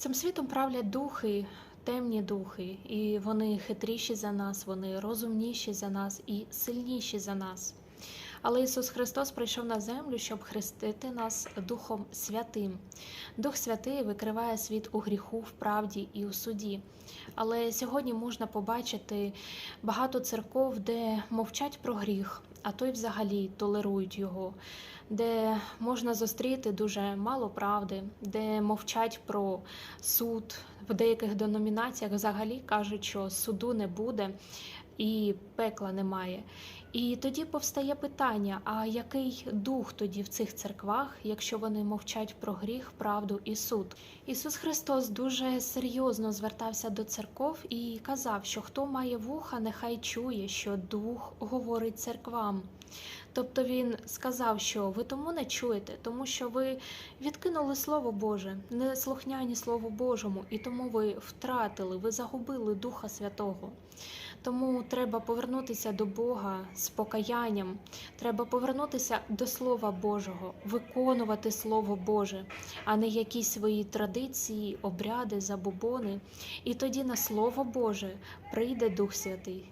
Цим світом правлять духи, темні духи, і вони хитріші за нас, вони розумніші за нас і сильніші за нас. Але Ісус Христос прийшов на землю, щоб хрестити нас Духом Святим. Дух Святий викриває світ у гріху, в правді і у суді. Але сьогодні можна побачити багато церков, де мовчать про гріх, а то й взагалі толерують його, де можна зустріти дуже мало правди, де мовчать про суд. В деяких деномінаціях взагалі кажуть, що суду не буде і пекла немає. І тоді повстає питання: а який дух тоді в цих церквах, якщо вони мовчать про гріх, правду і суд? Ісус Христос дуже серйозно звертався до церков і казав, що хто має вуха, нехай чує, що дух говорить церквам. Тобто він сказав, що ви тому не чуєте, тому що ви відкинули Слово Боже, не слухняні Слову Божому, і тому ви втратили, ви загубили Духа Святого. Тому треба повернутися до Бога з покаянням, треба повернутися до Слова Божого, виконувати Слово Боже, а не якісь свої традиції, обряди, забобони. І тоді на Слово Боже прийде Дух Святий.